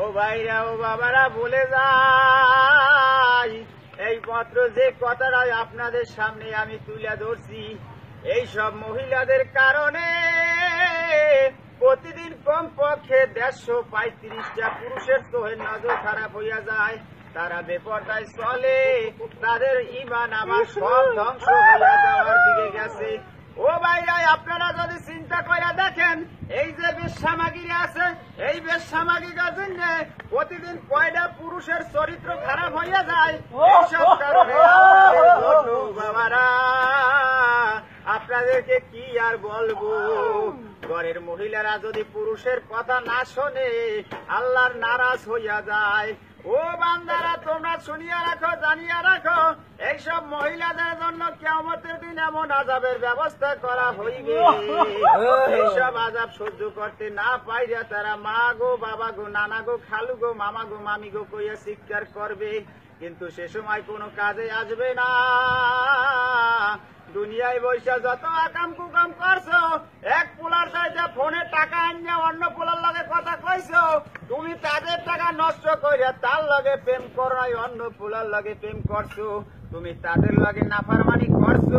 ও ভাইরা, ও বাবারা, বলে যাই। এই মাত্র যে কথাটা আপনাদের সামনে আমি তুলে ধরছি, এই সব মহিলাদের কারণে প্রতিদিন কম পক্ষে দেড়শো পঁয়ত্রিশটা পুরুষের চোখের নজর খারাপ হইয়া যায়। তারা বেপরদায় চলে, তাদের ইমান আমার সব ধ্বংস হইয়া যাওয়ার দিকে গেছে। ও ভাইরা, আপনারা যদি চিন্তা করে দেখেন, এই যে বেশামাগিরি আছে, এই বেশামাগির জন্য প্রতিদিন কয়টা পুরুষের চরিত্র খারাপ হইয়া যায়। আপনাদেরকে কি আর বলব? ঘরের মহিলারা যদি পুরুষের কথা না শোনে, আল্লাহর নারাজ হইয়া যায়। ও বান্দারা, তোমরা শুনিয়া রাখো, জানিয়া রাখো, এইসব মহিলাদের জন্য কেমতের দিন এমন আজাবের ব্যবস্থা করা হইবে। এইসব আজাব সহ্য করতে না পাইরা তারা মা গো, বাবা গো, নানা গো, খালু গো, মামা গো, মামি গো কইয়া চিৎকার করবে। কিন্তু সে সময় কোনো কাজে আসবে না। দুনিয়ায় বৈশা যত আকাম কুকাম করছ, এক পোলার সাইডে ফোনে টাকা আনিয়ে অন্য পোলার লগে কথা কইছো, তুমি তাদের টাকা নষ্ট করে তার লগে প্রেম করাই অন্য পোলার লগে প্রেম করছ। তুমি তাদের লগে নাফারমানি করছ,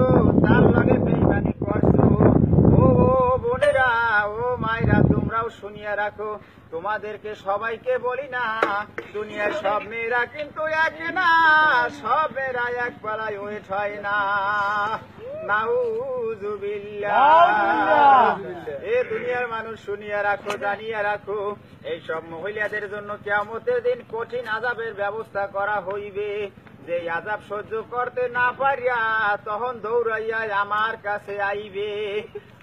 তার লগে বেইমানি করছ। ও বোনেরা, ও মায়েরা, তোমরাও শুনিয়া রাখো, তোমাদেরকে সবাইকে বলি না, দুনিয়ার সব মেয়েরা কিন্তু এক না, সব মেয়েরা এক পাড়ায় ওয়েট হয় না। এ দুনিয়ার মানুষ শুনিয়া রাখো জানিয়া রাখো এই সব মহিলাদের জন্য কেমতের দিন কঠিন আজাবের ব্যবস্থা করা হইবে। যে আজাব সহ্য করতে না পারিয়া তখন দৌড়াইয়া আমার কাছে আইবে।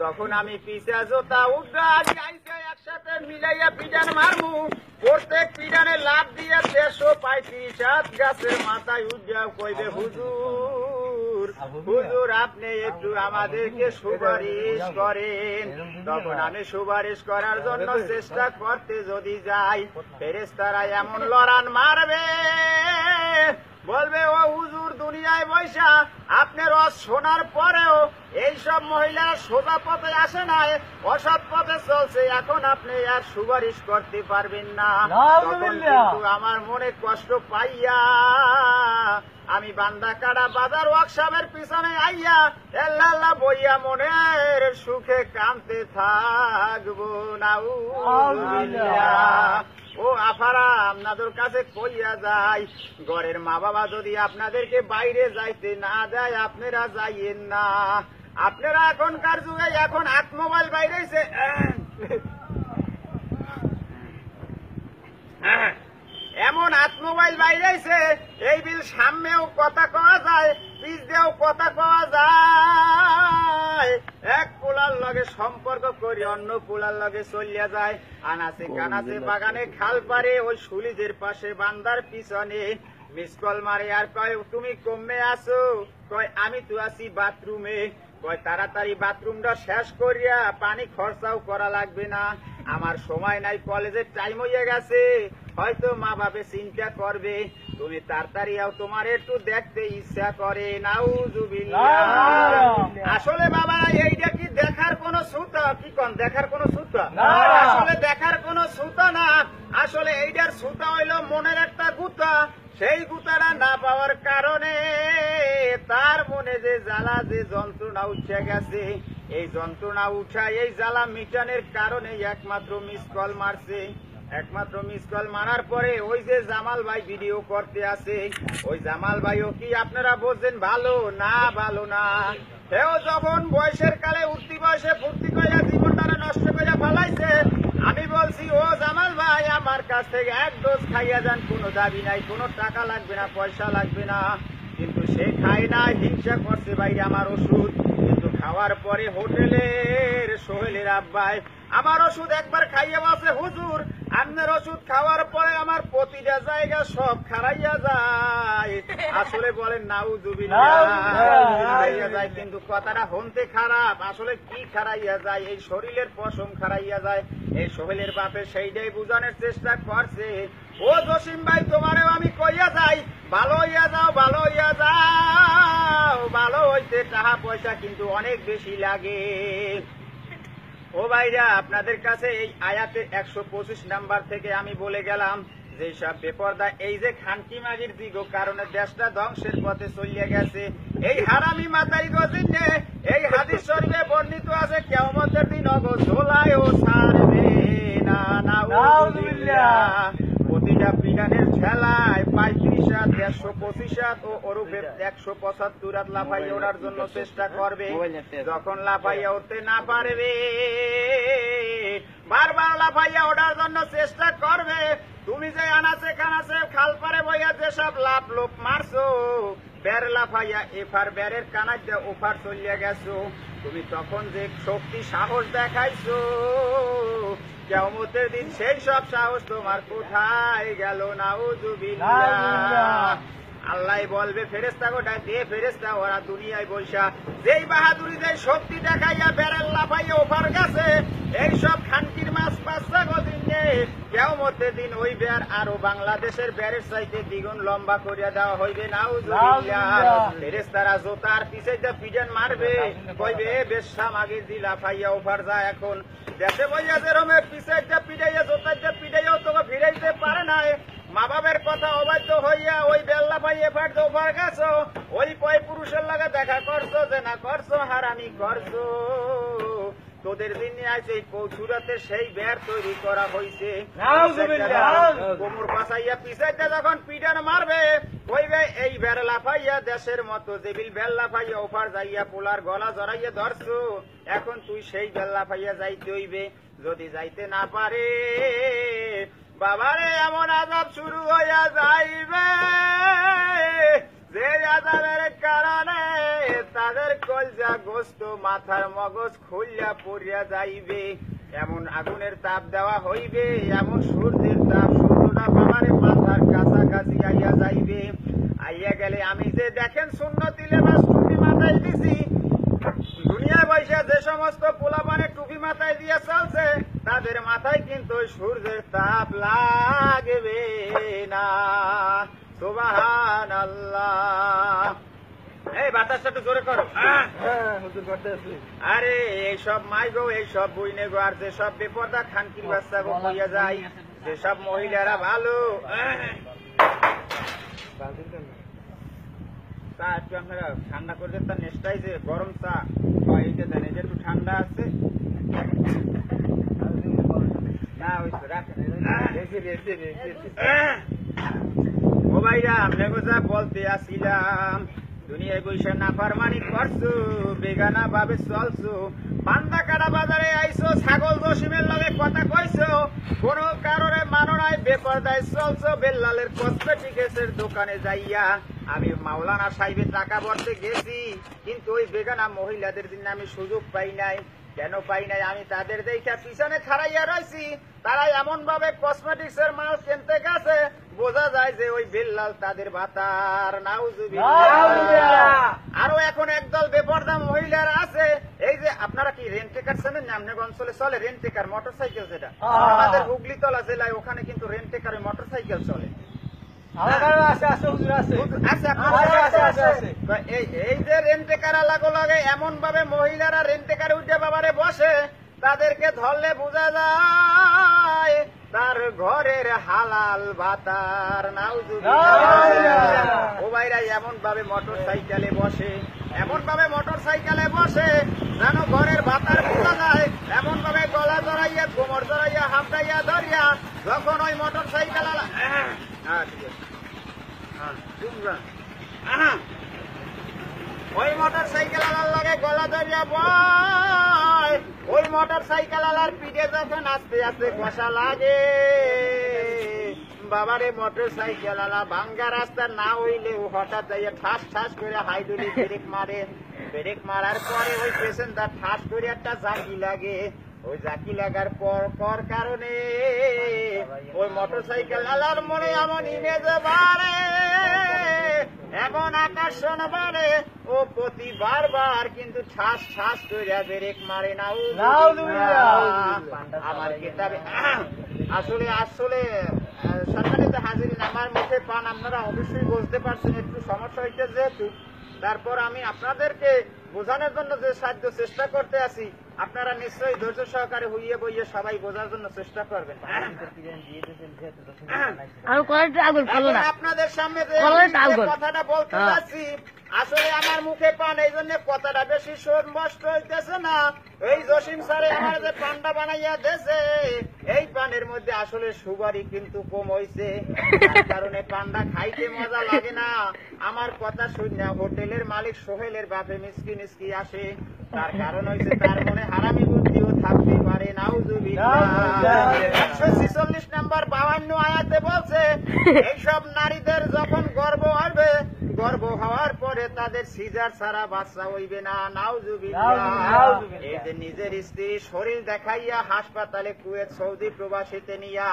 তখন আমি পিসা জোতা আইসা একসাথে মিলাইয়া পিটান মারমু। প্রত্যেক পিটানে লাভ দিয়ে দেড়শো পঁয়ত্রিশ হাত গাছের মাথায় উজ্জা কইবে হুজুর হুজুর আপনি একটু আমাদেরকে সুপারিশ করেন। তখন আমি সুপারিশ করার জন্য চেষ্টা করতে যদি যাই ফেরেস্তারা এমন লড়ান মারবে। বলবে ও হুজুর দুনিয়ায় বৈশা আপনার রস শোনার পরেও এইসব মহিলারা সোজা পথে আসে নাই অসৎ পথে চলছে। এখন আপনি আর সুপারিশ করতে পারবেন না। আমার মনে কষ্ট পাইয়া আমি বান্দা কাটা বাজার ওয়ার্কশপের পিছনে আইয়া এল্লা বইয়া মনের সুখে কানতে থাকব নাউ ও আফারা আপনাদের কাছে কইয়া যায় ঘরের মা বাবা যদি আপনাদেরকে বাইরে যাইতে না দেয় আপনারা যাইয়েন না। আপনারা এখনকার যুগে এখন হাত মোবাইল বাইরেছে এমন হাত মোবাইল বাইরেছে এই বিল সামনেও কথা কওয়া যায় পিছ দিয়েও কথা কওয়া যায়। এক পোলার লগে সম্পর্ক করি অন্য পোলার লগে চলিয়া যায়। আনাচে কানাচে বাগানে খাল পারে ওই সুলিজের পাশে বান্দার পিছনে। মিস কল মারে আর কয় তুমি কমে আসো কয় আমি তো আছি বাথরুমে। কয় তাড়াতাড়ি বাথরুমটা শেষ করিয়া পানি খরচাও করা লাগবে না। আমার সময় নাই কলেজের টাইম হইয়া গেছে। হয়তো মা বাপে চিন্তা করবে তুমি তাড়াতাড়ি আও তোমার একটু দেখতে ইচ্ছা করে। আসলে বাবা এইটা কি দেখার কোন সুতা? কি কন দেখার কোন সুতা? আসলে দেখার কোন সুতা না। আসলে এইটার সুতা হইল মনের একটা গুতা। সেই গুতাটা না পাওয়ার কারণে তার মনে যে জ্বালা যে যন্ত্রণা উঠে গেছে এই যন্ত্রণা উঠা এই জ্বালা মিটানের কারণে একমাত্র মিস কল মারছে। একমাত্র মিস কল মারার পরে ওই যে জামাল ভাই ভিডিও করতে আছে ওই জামাল ভাইও কি আপনারা বলছেন ভালো? না ভালো না। সেও যখন বয়সের কালে উঠতি বয়সে ফুর্তি করিয়া জীবনটারে নষ্ট করে ফেলাইছে, আমি বলছি, ও জামাল ভাই, আমার কাছ থেকে এক ডোজ খাইয়া যান, কোনো দাবি নাই, কোনো টাকা লাগবে না, পয়সা লাগবে না। কিন্তু সে খায় না হিংসা করছে ভাই, আমার ওষুধ। খাওয়ার পরে হোটেলের সোহেলের আব্বাই, আমার ওষুধ একবার খাইয়া বসে হুজুর। আপনার ওষুধ খাওয়ার পরে আমার প্রতিটা জায়গা সব খারাইয়া যায়। আসলে বলেন নাউ জুবি যায়, কিন্তু কথাটা হনতে খারাপ। আসলে কি খারাইয়া যায়? এই শরীরের পশম খারাইয়া যায়। এই সোহেলের বাপে সেইটাই বুঝানোর চেষ্টা করছে। ও জসিম ভাই, তোমারেও আমি কইয়া যাই, ভালো হইয়া যাও, ভালো হইয়া যাও, ভালো হইতে টাকা পয়সা কিন্তু অনেক বেশি লাগে। ও ভাইরা, আপনাদের কাছে এই আয়াতের একশো পঁচিশ নাম্বার থেকে আমি বলে গেলাম, যে সব বেপর্দা, এই যে খানকি মাগির দিগ, কারণে দেশটা ধ্বংসের পথে চলিয়ে গেছে। এই হারামি মাতারি গজিনে, এই হাদিস শরীফে বর্ণিত আছে কেমতের দিন অগো ঝোলায় ও ছাড়বে না নাউজুবিল্লাহ। প্রতিটা পিডানের ঠেলায় পঁয়ত্রিশ হাত দেড়শো পঁচিশ হাত ও ওরূপে একশো পঁচাত্তর হাত লাফাইয়ে ওঠার জন্য চেষ্টা করবে। যখন লাফাইয়া উঠতে না পারবে, বারবার লাফাইয়া ওঠার জন্য চেষ্টা করবে। তুমি যে আনাচে কানাচে খাল পারে বইয়া যেসব লাভ লোক মারছো, বের লাফাইয়া এফার বেরের দিয়ে ওফার চলিয়া গেছো। তুমি তখন যে শক্তি সাহস দেখাইছো কেমতের দিন সেই সব সাহস তোমার কোথায় গেল না নাউজুবিল্লাহ। আল্লাহ বলবে ফেরেস্তা গোটা দে ফেরেস্তা ওরা দুনিয়ায় বৈশা। যেই বাহাদুরি যে শক্তি দেখাইয়া বেড়াল লাফাইয়া ওপার গেছে এই সব খানকির মাছ পাঁচটা গদিনে কেমতে দিন ওই বের আরও বাংলাদেশের বেড়ের চাইতে দ্বিগুণ লম্বা করিয়া দেওয়া হইবে না ফেরেস্তারা জোতার পিছে যে পিজন মারবে কইবে বেশ সামাগি দিলা ফাইয়া ওভার যায় এখন। দেশে বইয়া যে রমে পিছে যে পিড়াইয়া জোতার যে পিড়াইয়াও তোকে ফিরাইতে পারে নাই। মা বাবার কথা অবাধ্য হইয়া ওই বেল্লা পাইয়ে ফাট ওভার গেছো ওই পয় পুরুষের লাগে দেখা করছ যে না করছ হারামি করছ। তোদের আছে এই পৌঁছুরাতে সেই বের তৈরি করা হয়েছে কোমর পাশাইয়া পিছাইতে যখন পিটান মারবে কইবে এই বের লাফাইয়া দেশের মতো যেবিল বেল লাফাইয়া ওপার যাইয়া পোলার গলা জড়াইয়া ধরছো এখন তুই সেই বেল লাফাইয়া যাইতে হইবে। যদি যাইতে না পারে বাবারে এমন আজাব শুরু হইয়া যাইবে। মাথার মগজ খুলিয়া পড়িয়া যাইবে। এমন আগুনের তাপ দেওয়া হইবে, এমন সূর্যের তাপ সূর্যটা বাবারে মাথার কাছাকাছি আইয়া যাইবে। আইয়া গেলে আমি যে দেখেন শূন্য তিলে বা টুপি মাথায় দিছি, দুনিয়ায় বৈশা যে সমস্ত পোলাপানে টুপি মাথায় দিয়ে চলছে, তাদের মাথায় কিন্তু সূর্যের তাপ লাগবে না। আল্লাহ। এই বাতাসটা একটু জোরে করো! হ্যাঁ। আসি আরে এইসব মাই গো এইসব বুইনে গো আর যেসব বেপর্দা খানকির বাচ্চা গো হইয়া যায় যেসব মহিলারা ভালো চা একটু আপনারা ঠান্ডা করে দেন তার যে গরম চা বা এই যে দেন একটু ঠান্ডা আছে। না ওই তো রাখেন। ভাইরা, আমরা যা বলতে আসিলাম। দুনিয়ায় বৈশা না ফারমানি করছ, বেগানা ভাবে চলছো। পান্ডা কাটা বাজারে আইছো, ছাগল জসিমের লগে কথা কইছো। কোন কারণে মানো নাই, বেপরদায় চলছো, বেল্লালের কসমেটিক্সের দোকানে যাইয়া। আমি মাওলানা সাহেবের টাকা ভরতে গেছি, কিন্তু ওই বেগানা মহিলাদের দিন আমি সুযোগ পাই নাই। কেন পাই নাই? আমি তাদের দেখা পিছনে ছাড়াইয়া রয়েছি তারা এমন ভাবে কসমেটিক্স এর মাল কিনতে গেছে বোঝা যায় যে ওই বিল্লাল তাদের নাউজুবিল্লাহ। আরও এখন একদল বেপর্দা মহিলারা আছে। এই যে আপনারা কি রেন্টেকার চেনেন? না আপনার অঞ্চলে চলে রেন্টেকার মোটর সাইকেল যেটা। আমাদের হুগলিতলা জেলায় ওখানে কিন্তু রেন্টেকার মোটর সাইকেল চলে। এই যে রেন্টেকার লাগো লাগে এমন ভাবে মহিলারা রেন্টেকার উঠে বাবারে বসে তাদেরকে ধরলে বোঝা যায় তার ঘরের হালাল বাতার ও ভাইরা এমন ভাবে মোটর সাইকেলে বসে এমন ভাবে মোটর সাইকেলে বসে যেন ঘরের বাতার বোঝা যায় এমন ভাবে গলা জড়াইয়া কোমর জড়াইয়া হামটাইয়া ধরিয়া যখন ওই মোটর সাইকেল হ্যাঁ ঠিক আছে। ওই মোটর সাইকেল আলার লাগে গলা ধরিয়া বয়। ওই মোটর সাইকেল আলার পিঠে যখন আস্তে আস্তে কষা লাগে, বাবারে মোটর সাইকেল আলা ভাঙ্গা রাস্তা না হইলেও হঠাৎ যাইয়া ঠাস ঠাস করে হাইডুলি ব্রেক মারে। ব্রেক মারার পরে ওই পেশেন্টার ঠাস করে একটা জাকি লাগে। ওই জাকি লাগার পর পর কারণে ওই মোটর সাইকেল আলার মনে এমন ইমেজ বাড়ে। এমন আকর্ষণ বাড়ে ও প্রতি বারবার কিন্তু ঠাস ঠাস করে ব্রেক মারে না আমার কিতাবে আসলে আসলে সম্মানিত হাজিরিন আমার মুখে পান আপনারা অবশ্যই বুঝতে পারছেন একটু সমস্যা হইতে যেহেতু তারপর আমি আপনাদেরকে বোঝানোর জন্য যে সাহায্য চেষ্টা করতে আছি আপনারা নিশ্চয়ই ধৈর্য সহকারে হইয়ে বইয়ে সবাই বোঝার জন্য চেষ্টা করবেন আপনাদের সামনে। কথাটা বলতে হ্যাঁ। আসলে আমার মুখে পান, এই জন্য কথাটা বেশি স্পষ্ট হইতেছে না। এই জসিম স্যারে আমার যে পানটা বানাইয়া দেছে এই পানের মধ্যে আসলে সুবারি কিন্তু কম হইছে। কারণে পান্ডা খাইতে মজা লাগে না। আমার কথা শুনে হোটেলের মালিক সোহেলের বাপে মিসকি মিসকি আসে। তার কারণ হইছে তার মনে হারামি বুদ্ধিও থাকতে পারে, নাউজুবিল্লাহ। একশো ছিচল্লিশ নাম্বার বাউান্ন আয়াতে বলছে, এইসব নারীদের যখন গর্ব হবে গর্ব হওয়ার পরে তাদের সিজার ছাড়া বাচ্চা হইবে না। নাউজুবিল্লাহ। নিজের স্ত্রী শরীর দেখাইয়া হাসপাতালে কুয়েত সৌদি প্রবাসীতে নিয়া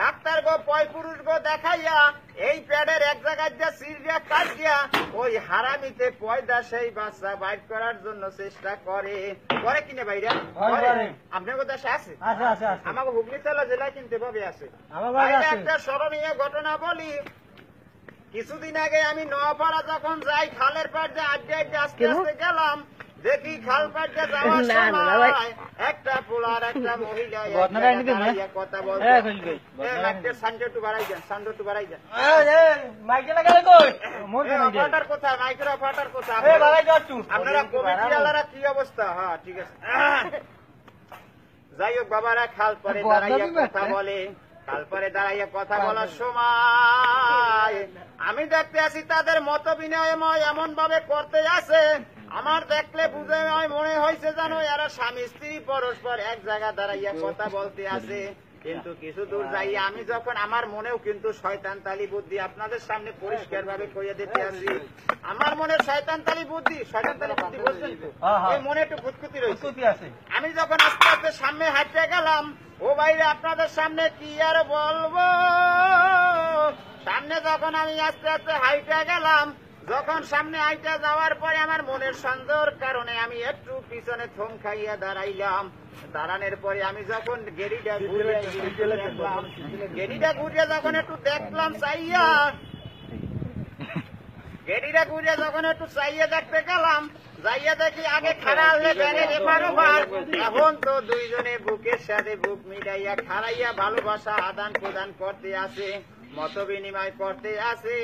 ডাক্তার গো পয় পুরুষ গো দেখাইয়া এই প্যাডের এক জায়গায় যা সিরিয়া কাটিয়া ওই হারামিতে পয়দা সেই বাচ্চা বাইর করার জন্য চেষ্টা করে। করে কিনে বাইরে আপনার কথা আছে? আমাকে হুগলি জেলা জেলায় কিনতে পাবে আছে। একটা স্মরণীয় ঘটনা বলি। কিছুদিন আগে আমি নোয়াপাড়া যখন যাই খালের পাড় দিয়ে আড্ডে আড্ডে আস্তে? আস্তে গেলাম দেখি খাল পাড় দিয়ে যাওয়ার সময় একটা পোলার একটা মহিলা? দাঁড়াইয়া কথা বলছে হ্যাঁ, সানডে একটু বাড়াই সানডে একটু বাড়াই দেন। মাইকে লাগালে কই? মোর কেন অপারেটর কোথায়? মাইক্রো অপারেটর কোথায়? এ বাবাই যাচ্ছু আপনারা কমিটি আলারা কি অবস্থা? হ্যাঁ ঠিক আছে। যাই হোক বাবারা খাল পরে দাঁড়াইয়া কথা বলে। খাল পরে দাঁড়াইয়া কথা বলার সময়। আমি দেখতে আছি তাদের মত বিনিময় এমন ভাবে করতে আছে। আমার দেখলে বুঝে মনে হয়েছে জানো এরা স্বামী স্ত্রী পরস্পর এক জায়গা দাঁড়াইয়া কথা বলতে আছে। কিন্তু কিছু দূর যাই আমি যখন আমার মনেও কিন্তু শয়তান তালি বুদ্ধি আপনাদের সামনে পরিষ্কার ভাবে কইয়া দিতে আসি। আমার মনে শয়তান তালি বুদ্ধি শয়তান তালি বুদ্ধি বলছেন তো? হ্যাঁ, হ্যাঁ। এই মনে একটু ফুটকুতি রয়েছে আমি যখন আস্তে আস্তে সামনে হাঁটতে গেলাম ও বাইরে আপনাদের সামনে কি আর বলব? সামনে যখন আমি আস্তে আস্তে হাইটে গেলাম যখন সামনে হাইটে যাওয়ার পরে আমার মনের সন্দেহর কারণে আমি একটু পিছনে থম খাইয়া দাঁড়াইলাম। দাঁড়ানোর পরে আমি যখন গেরিটা ঘুরে গেরিটা ঘুরে যখন একটু দেখলাম চাইয়া গেরিটা ঘুরে যখন একটু চাইয়ে দেখতে গেলাম যাইয়া দেখি আগে খাড়া হলে এখন তো দুইজনে বুকের সাথে বুক মিলাইয়া খাড়াইয়া ভালোবাসা আদান প্রদান করতে আসে মত বিনিময় করতে আসে।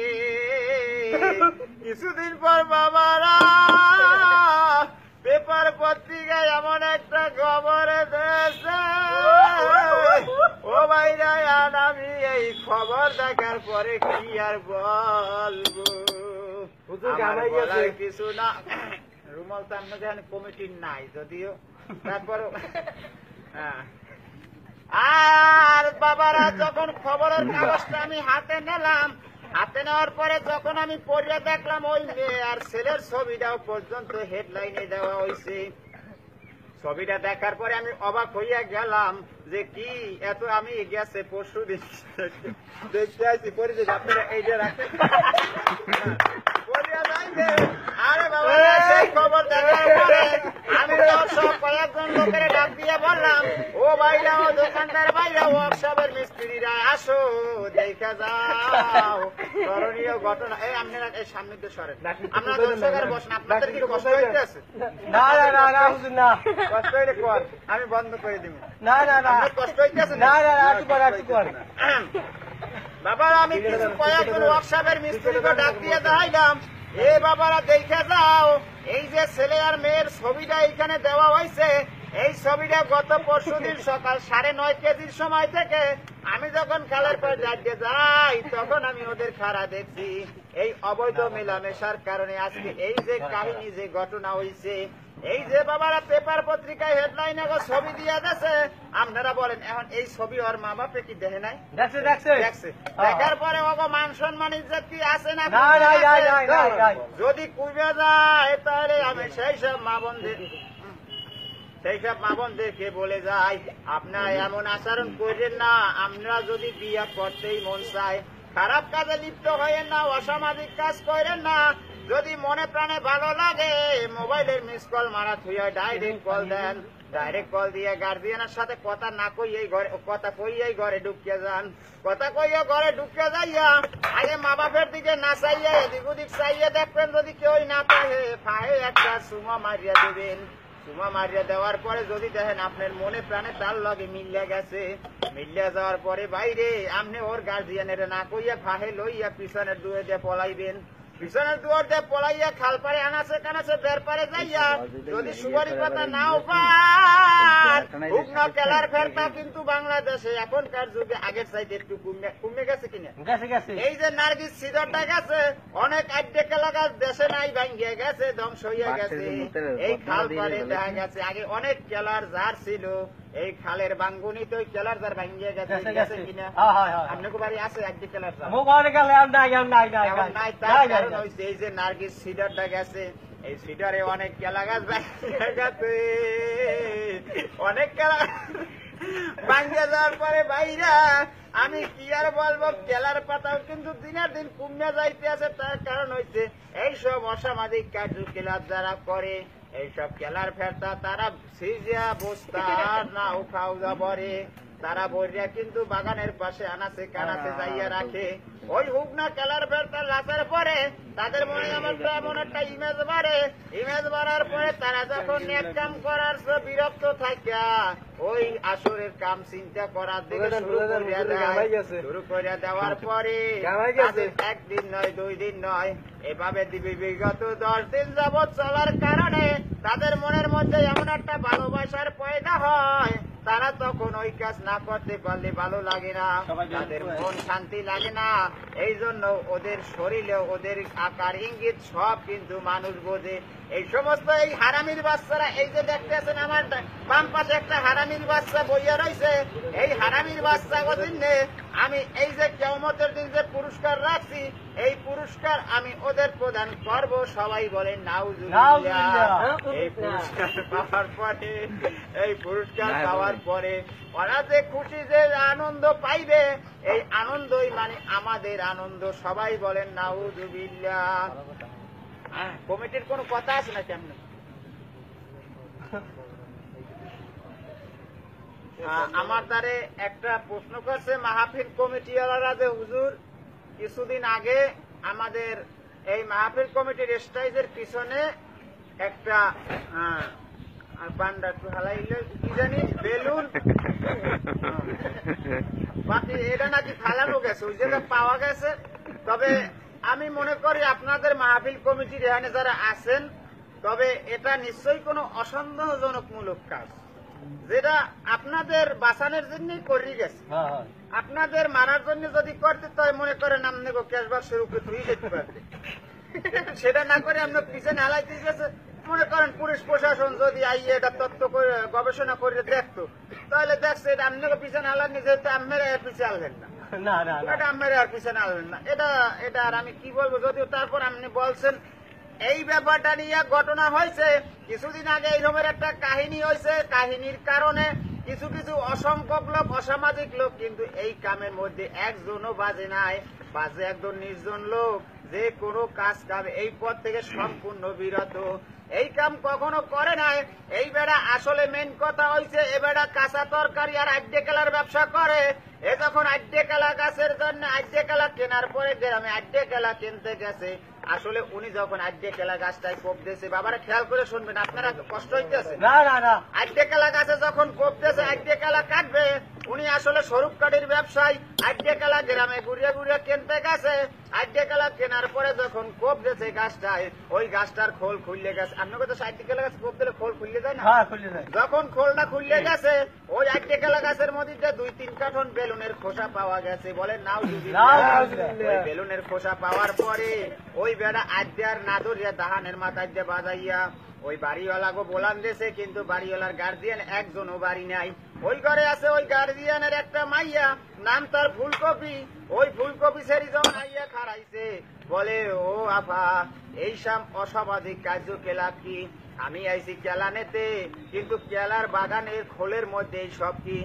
কিছুদিন পর বাবারা পেপার পত্রিকায় এমন একটা খবর দেশে ও ভাইরা আর আমি এই খবর দেখার পরে কি আর বলব? কিছু না। রুমাল তার কমিটির নাই যদিও। তারপরও হ্যাঁ। আর বাবারা, যখন খবরের কাগজটা আমি হাতে নিলাম, হাতে নেওয়ার পরে যখন আমি পড়ে দেখলাম, ওই মেয়ে আর ছেলের ছবিটাও পর্যন্ত হেডলাইনে দেওয়া হয়েছে ছবিটা দেখার পরে আমি অবাক হইয়া গেলাম যে কি, এত আমি গেছে পরশু দেখতে আসি পরিচিত আপনারা এইটা রাখেন। আরে আমি সব কয়েকজন লোকের ডাক দিয়ে বললাম ও ভাইরা ও দোকানদার ভাইরা ওয়ার্কশপের মিস্ত্রিরা আসো দেখা যাও ঘটনা এই আপনারা এই সামনে সরেন আপনারা দর্শকের বসেন আপনাদের কি কষ্ট হইতেছে না না না না হুজুর না কষ্ট হইলে কর আমি বন্ধ করে দিব। না না না। কষ্ট হইতেছে না? না না একটু কর একটু কর বাবারা, আমি কিছু কয়েকজন ওয়ার্কশপের মিস্ত্রিকে ডাক দিয়ে দেখাইলাম। এ বাবারা, দেখে যাও, এই যে ছেলে আর মেয়ের ছবিটা এখানে দেওয়া হয়েছে। এই ছবিটা গত পরশু দিন সকাল সাড়ে নয় কেজির সময় থেকে আমি যখন খালের পর যাইতে যাই তখন আমি ওদের খাড়া দেখছি। এই অবৈধ মেলামেশার কারণে আজকে এই যে কাহিনী যে ঘটনা হয়েছে এই যে বাবারা পেপার পত্রিকায় হেডলাইন ছবি দিয়ে দেছে আপনারা বলেন এখন এই ছবি ওর মা বাপে কি দেখে নাই? দেখার পরে ওগো মান সম্মান ইজ্জত কি আছে না। যদি কুবে যায় তাহলে আমি সেই সব মা বোনদের সেই সব মা বোনদেরকে বলে যাই আপনারা এমন আচরণ করেন না আমরা যদি বিয়ে করতেই মন চায় খারাপ কাজে লিপ্ত হয়েন না অসামাজিক কাজ করেন না যদি মনে প্রাণে ভালো লাগে মোবাইলের মিস কল মারা থুইয়া ডাইরেক্ট কল দেন ডাইরেক্ট কল দিয়ে গার্জিয়ানের সাথে কথা না কইয়াই ঘরে কথা কইয়াই ঘরে ঢুকিয়ে যান। কথা কইয়া ঘরে ঢুকিয়ে যাইয়া আগে মা বাপের দিকে না চাইয়া এদিক ওদিক চাইয়া দেখবেন যদি কেউ না পাহে ফাহে একটা সুমা মারিয়া দেবেন। চুমা মারিয়া দেওয়ার পরে যদি দেখেন আপনার মনে প্রাণে তার লগে, মিলিয়া গেছে। মিলিয়া যাওয়ার পরে বাইরে, আপনি ওর গার্জিয়ানের না কইয়া ফাহে লইয়া পিছনের দুয়ে দিয়ে পলাইবেন। পিছনের দুয়ার দিয়ে পলাইয়া খাল পারে আনাছে কানাছে বের পারে যাইয়া যদি সুপারি পাতা নাও পান কেলার ফেরতা কিন্তু বাংলাদেশে এখনকার যুগে আগের চাইতে একটু কমে গেছে কিনা? এই যে নার্গিস সিজনটা গেছে অনেক আড্ডে কেলা গাছ দেশে নাই ভাঙ্গিয়ে গেছে ধ্বংস হয়ে গেছে। এই খাল পারে দেখা গেছে। আগে অনেক কেলার জার ছিল এই খালের বাঙ্গুনি তো জার ভাঙ্গিয়ে গেছে গেছে গেছে গেছে। কিনা? আপনাকে বাড়ি আছে আড্ডে কেলার জার মুখ গেলে আর নাই আর নাই নাই নাই। নাই তার কারণ নাই। হইছে এই যে নার্গিস সিডারটা গেছে এই সিডারে অনেক কেলা গাছ ভাঙ্গিয়ে গেছে। অনেক কেলা ভাঙ্গে যাওয়ার পরে আমি কি আর বলব কেলার পাতাও কিন্তু দিনের দিন কমে যাইতে আছে তার কারণ হইছে এইসব অসামাজিক কার্যকলাপ যারা করে এইসব খেলার ফেরতা তারা সিজিয়া বস্তা না উঠাও বরে তারা বইরা কিন্তু বাগানের পাশে আনাছে কানাছে যাইয়া রাখে। ওই হুক না খেলার ফেরতা লাচার পরে তাদের মনে আমার এমন একটা ইমেজ বাড়ে। ইমেজ বাড়ার পরে তারা যখন এক কাম করার বিরক্ত থাকিয়া ওই আসরের কাম চিন্তা করার দিকে শুরু করিয়া দেওয়ার পরে একদিন নয় দুই দিন নয় এভাবে দিবি বিগত দশ দিন যাবৎ চলার কারণে তাদের মনের মধ্যে এমন একটা ভালোবাসার পয়দা হয় তারা তখন ওই কাজ না করতে পারলে ভালো লাগে না। তাদের মন শান্তি লাগে না। এই জন্য ওদের শরীরে ওদের আকার ইঙ্গিত সব কিন্তু মানুষ বোঝে। এই সমস্ত এই হারামির বাচ্চারা এই যে দেখতে আছেন আমার বাম পাশে একটা হারামির বাচ্চা বইয়া রয়েছে এই হারামির বাচ্চা দিনে আমি এই যে কেমতের দিন যে পুরস্কার রাখছি এই পুরস্কার আমি ওদের প্রদান করব সবাই নাউজুবিল্লাহ। এই পুরস্কার পাওয়ার পরে এই পুরস্কার পাওয়ার পরে ওরা যে খুশি যে আনন্দ পাইবে এই আনন্দই মানে আমাদের আনন্দ সবাই বলেন নাউজুবিল্লাহ। হ্যাঁ, কমিটির কোনো কথা আছে না কেমন আমার দ্বারে একটা প্রশ্ন করছে, মাহফিল কমিটিওয়ালারা যে হুজুর, কিছুদিন আগে আমাদের এই মাহফিল কমিটির স্টাইজের পিছনে একটা পান্ডা এটা নাকি গেছে পাওয়া গেছে। তবে আমি মনে করি আপনাদের মাহফিল কমিটির আছেন, তবে এটা নিশ্চয়ই কোনো অসন্দেহজনকমূলক কাজ। যেটা আপনাদের বাঁচানোর জন্যই করি গেছে। হ্যাঁ আপনাদের মারার জন্য যদি করতে তাই মনে করেন আপনি ক্যাশবার শুরু করে তুই যেতে পারবে। সেটা না করে আপনি পিছনে হালাইতে গেছে। মনে করেন পুলিশ প্রশাসন যদি আইয়ে এটা তত্ত্ব করে গবেষণা করে দেখতো তাহলে দেখছে এটা আপনাকে পিছনে হালাননি যেহেতু আপনারা এর পিছিয়ে আনলেন না। না না না। এটা আপনারা আর পিছনে আনলেন না। এটা এটা আর আমি কি বলব? যদিও তারপর আপনি বলছেন এই ব্যাপারটা নিয়ে ঘটনা হয়েছে। কিছুদিন আগে এই এইরকমের একটা কাহিনী হয়েছে। কাহিনীর কারণে কিছু কিছু অসংখ্যক লোক, অসামাজিক লোক, কিন্তু এই কামের মধ্যে একজনও বাজে নাই। বাজে একজন নির্জন লোক, যে কোনো কাজ কাম এই পথ থেকে সম্পূর্ণ বিরত। এই কাম কখনো করে নাই। এই বেড়া আসলে মেন কথা হয়েছে এ বেড়া কাঁচা তরকারি আর আড্ডে কেলার ব্যবসা করে। এ তখন আড্ডে কেলা গাছের জন্য আড্ডে কালা কেনার পরে গ্রামে আড্ডে কেলা কিনতে গেছে। আসলে উনি যখন আড্ডে কেলা গাছটায় কোপ দিয়েছে বাবারা খেয়াল করে শুনবেন আপনারা কষ্ট হইতেছে। না না না। আড্ডে কেলা গাছে যখন কোপ দিয়েছে আড্ডে কেলা কাটবে। উনি আসলে স্বরূপ কাঠির ব্যবসায়ী। আড্ডে কেলা গ্রামে ঘুরিয়ে ঘুরিয়ে কিনতে গেছে। আড্ডে কেলা কেনার পরে যখন কোপ দিয়েছে গাছটায় ওই গাছটার খোল খুললে গেছে। আপনাকে তো আড্ডে কেলা গাছ কোপ দিলে খোল খুললে যায় না? হ্যাঁ যখন খোলটা খুললে গেছে ওই আড্ডে কেলা গাছের মধ্যে দুই তিন কাঠন বেলুনের খোসা পাওয়া গেছে। বলে নাও বেলুনের খোসা পাওয়ার পরে ওই বেড়া আড্ডার নাদরিয়া দাহানের মাথায় দিয়ে বাজাইয়া ওই বাড়িওয়ালা গো বলান দিয়েছে কিন্তু বাড়িওয়ালার গার্জিয়ান একজনও বাড়ি নাই। ওই ঘরে আছে ওই গার্জিয়ানের একটা মাইয়া, নাম তার ফুলকপি। ওই ফুলকপি সেরি যখন আইয়া খারাইছে বলে, ও আফা, এই সাম অসামাজিক কার্যকলাপ কি? আমি আইছি কেলা নেতে কিন্তু কেলার বাগানের খোলের মধ্যে এই সব কি?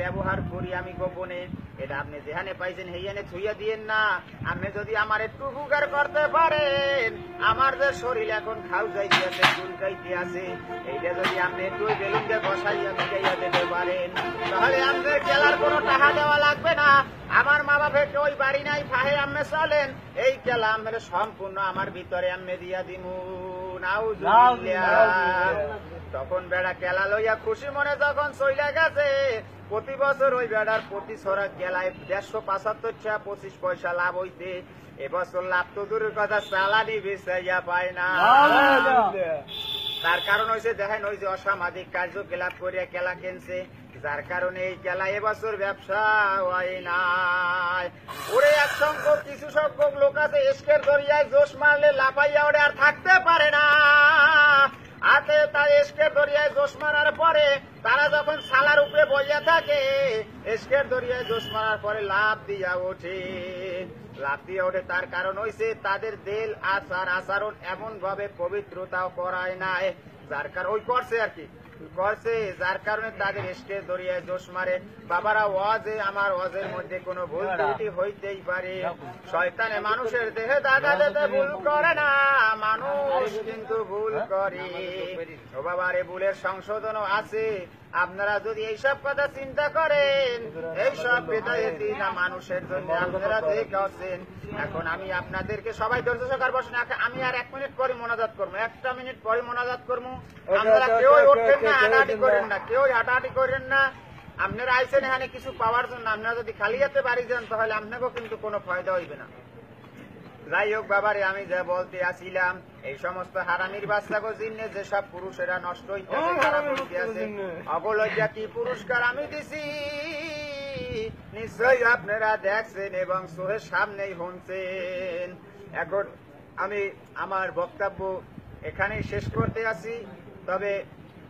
ব্যবহার করি আমি গোপনে। এটা আপনি যেখানে পাইছেন হেয়ানে থুইয়া দিয়েন না। আপনি যদি আমার একটু উপকার করতে পারেন, আমার যে শরীর এখন খাউজাইতে আছে, চুলকাইতে আছে, এইটা যদি আপনি একটু ওই বেলুন দিয়ে বসাইয়া দিতে পারেন, তাহলে আমাদের খেলার কোনো টাকা দেওয়া লাগবে না। আমার মা বাপের ওই বাড়ি নাই ফাহে আম্মে চলেন। এই খেলা আমের সম্পূর্ণ আমার ভিতরে আম্মে দিয়া দিমু। তখন বেড়া কেলা লইয়া খুশি মনে যখন চইলা গেছে প্রতি বছর ওই বেড়ার প্রতি ছড়া গেলায় দেড়শো পাঁচাত্তর টাকা পঁচিশ পয়সা লাভ হইতে। এবছর লাভ তো দূরের কথা চালানি বেচাইয়া পায় না। তার কারণ হয়েছে দেখেন ওই যে অসামাজিক কার্যকলাপ করিয়া কেলা কেনছে যার কারণে এই কেলা এবছর ব্যবসা হয় নাই। ওরে এক সংখ্যক কিছু সংখ্যক লোক আছে, এসকের দরিয়ায় জোশ মারলে লাফাইয়া ওরে আর থাকতে পারে না। হাতে তার এসকের দরিয়ায় জোশ মারার পরে তারা যখন সালার উপরে বইয়া থাকে, এসকের দরিয়ায় জোশ মারার পরে লাভ দিয়া ওঠে। লাভ দিয়ে ওঠে তার কারণ হইছে তাদের দেল, আচার, আচরণ এমন ভাবে পবিত্রতাও করায় নাই, যার কারণ ওই করছে আর কি। করছে যার কারণে তাদের এসকে দরিয়ায় জোশ মারে। বাবারা ওয়াজে আমার ওয়াজের মধ্যে কোনো ভুল ত্রুটি হইতেই পারে। শয়তানে মানুষের দেহে দাগা দিতে ভুল করে না। মানুষ কিন্তু ভুল করে। ও বাবার ভুলের সংশোধনও আছে। আপনারা যদি এইসব কথা চিন্তা করেন এইসব না মানুষের জন্য আপনারা দেখাচ্ছেন এখন আমি আপনাদেরকে সবাই ধৈর্য সহকার বসেন আমি আর এক মিনিট পরে মোনাজাত করব একটা মিনিট পরে মোনাজাত করব। আপনারা কেউ উঠবেন না হাঁটাহাঁটি করেন না। কেউ হাঁটাহাঁটি করেন না। আপনারা আইসেন এখানে কিছু পাওয়ার জন্য আপনারা যদি খালি হাতে বাড়ি যান তাহলে আপনাকেও কিন্তু কোনো ফায়দা হইবে না। যাই হোক বাবারে আমি যা বলতে আসিলাম এই সমস্ত হারামির বাচ্চাগো জিন্নে যেসব পুরুষেরা নষ্ট হইতেছে খারাপ হইতে আছে অবলজ্জা কি পুরস্কার আমি দিছি? নিশ্চয়ই আপনারা দেখছেন এবং সোহের সামনেই শুনছেন। এখন আমি আমার বক্তব্য এখানেই শেষ করতে আছি তবে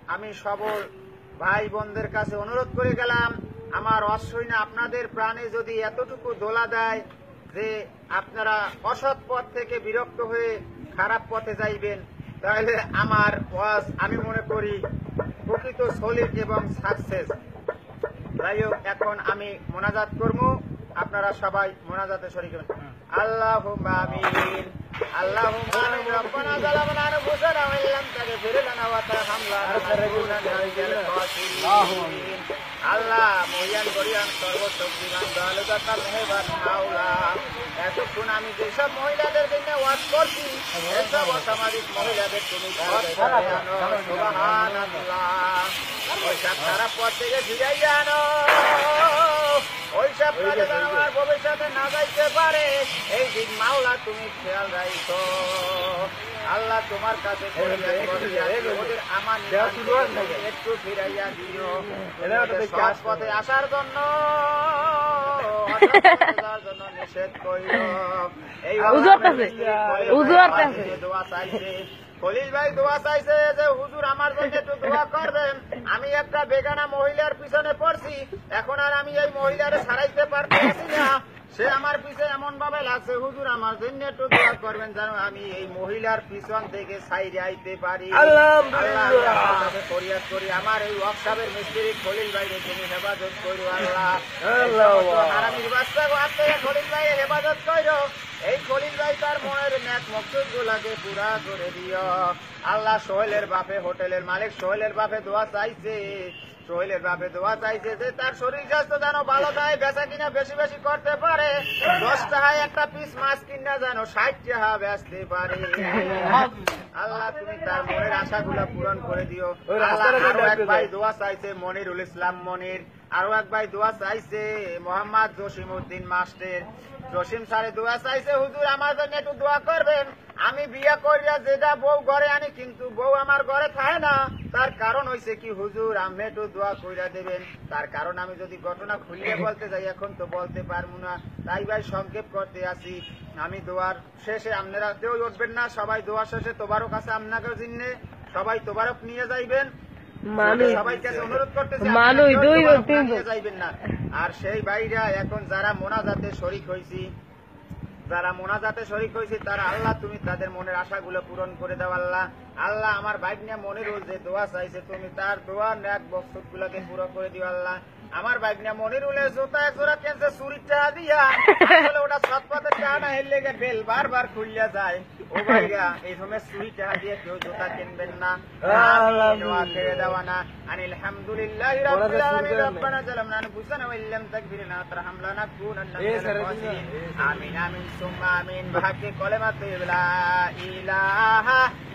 আমি সবল ভাই বোনদের কাছে অনুরোধ করে গেলাম আমার অশ্বই না আপনাদের প্রাণে যদি এতটুকু দোলা দেয় যে আপনারা অসৎ পথ থেকে বিরক্ত হয়ে খারাপ পথে যাইবেন, তাহলে আমার ওয়াজ আমি মনে করি প্রকৃত সলিড এবং সাকসেস। যাই হোক, এখন আমি মোনাজাত করব। আপনারা সবাই মোনাজাতে শরীক হবেন আল্লাহ আমিন। মিনাল আল্লাহ মহিয়ান করিয়ান সর্বশক্তিমান দয়ালু মাওলা। এতক্ষণ আমি যেসব মহিলাদের জন্য ওয়াজ করছি এসব অসামাজিক মহিলাদের তুমি ওইসব খারাপ পথ থেকে ফিরাইয়া আনো। ওইসব কাজে আমার ভবিষ্যতে না যাইতে পারে। এই দিন মাওলা তুমি খেয়াল রাখো আল্লাহ তোমার কাছে আমার একটু ফিরাইয়া দিও। সৎ পথে আসার জন্য নিষেধ করিল। এই হুজুর কাছে। দোয়া চাইছে। খলিল ভাই দোয়া চাইছে যে হুজুর আমার জন্য একটু দোয়া করবেন। আমি একটা বেগানা মহিলার পিছনে পড়ছি। এখন আর আমি এই মহিলারে ছাড়াইতে পারতেছি না। সে আমার পিছে এমন ভাবে লাগছে হুজুর আমার জন্য একটু দোয়া করবেন যেন আমি এই মহিলার পিছন থেকে সাইডে আইতে পারি। ফরিয়াদ করি। আমার এই ওয়ার্কশপের মিস্ত্রি খলিল ভাইকে তুমি হেফাজত করো আল্লাহ। আর আমি বাচ্চা আসতে খলিল ভাই হেফাজত করো। এই খলিল ভাই তার মনের ন্যাক মকসুদ গুলাকে পুরা করে দিও। আল্লাহ সোহেলের বাপে হোটেলের মালিক সোহেলের বাপে দোয়া চাইছে। সোহেলের বাপে দোয়া চাইছে যে তার শরীর স্বাস্থ্য যেন ভালো থাকে বেচা কিনা বেশি বেশি করতে পারে। দশ টাকায় একটা পিস মাছ কিনা যেন ষাট টাকা বেচতে পারে। আল্লাহ তুমি তার মনের আশাগুলো পূরণ করে দিও। আল্লাহ ভাই। দোয়া চাইছে মনিরুল ইসলাম মনির। আরও এক ভাই দোয়া চাইছে, মোহাম্মদ জসিম উদ্দিন মাস্টার। জসিম স্যারে দোয়া চাইছে, হুজুর, আমার জন্য একটু দোয়া করবেন। আমি বিয়ে করিয়া যেটা বউ ঘরে আনি, কিন্তু বউ আমার ঘরে থাকে না। তার কারণ হইছে কি, হুজুর আমি একটু দোয়া কইরা দেবেন। তার কারণ আমি যদি ঘটনা খুলিয়ে বলতে যাই, এখন তো বলতে পারব না। তাই ভাই সংক্ষেপ করতে আসি। আমি দোয়ার শেষে আপনারা কেউ উঠবেন না। সবাই দোয়ার শেষে তোবারও কাছে আপনাকেও জিন্নে সবাই তোবারক নিয়ে যাইবেন। মানুষ মানুষ, দুই যাইবেন না। আর সেই ভাইরা এখন যারা মোনাজাতে শরিক হয়েছি যারা মোনাজাতে শরিক হয়েছে তারা আল্লাহ তুমি তাদের মনের আশাগুলো পূরণ করে দাও আল্লাহ। আল্লাহ আমার নিয়ে মনিরুল যে দোয়া চাইছে তুমি তার দোয়া ন্যাক বস্তু গুলাকে পুরো করে দিও আল্লাহ। আমার নিয়ে মনিরুলের জুতা এক জোড়া কেনছে চুরির টাকা দিয়া আসলে ওটা সৎপথের টাকা না হেললে বেল বারবার খুললে যায়। ও ভাইয়া এই সময় চুরি টাকা দিয়ে কেউ জুতা কিনবেন না। আমিন ওয়া আখির দাওয়ানা আনিল হামদুলিল্লাহি রাব্বিল আলামিন রব্বানা জালামনা আনফুসানা ওয়া ইল্লাম তাগফির লনা ওয়া তারহামনা লানাকুনান্না মিনাল খাসিরিন আমিন আমিন সুম্মা আমিন। বাহাক্কি কলিমাতু লা ইলাহা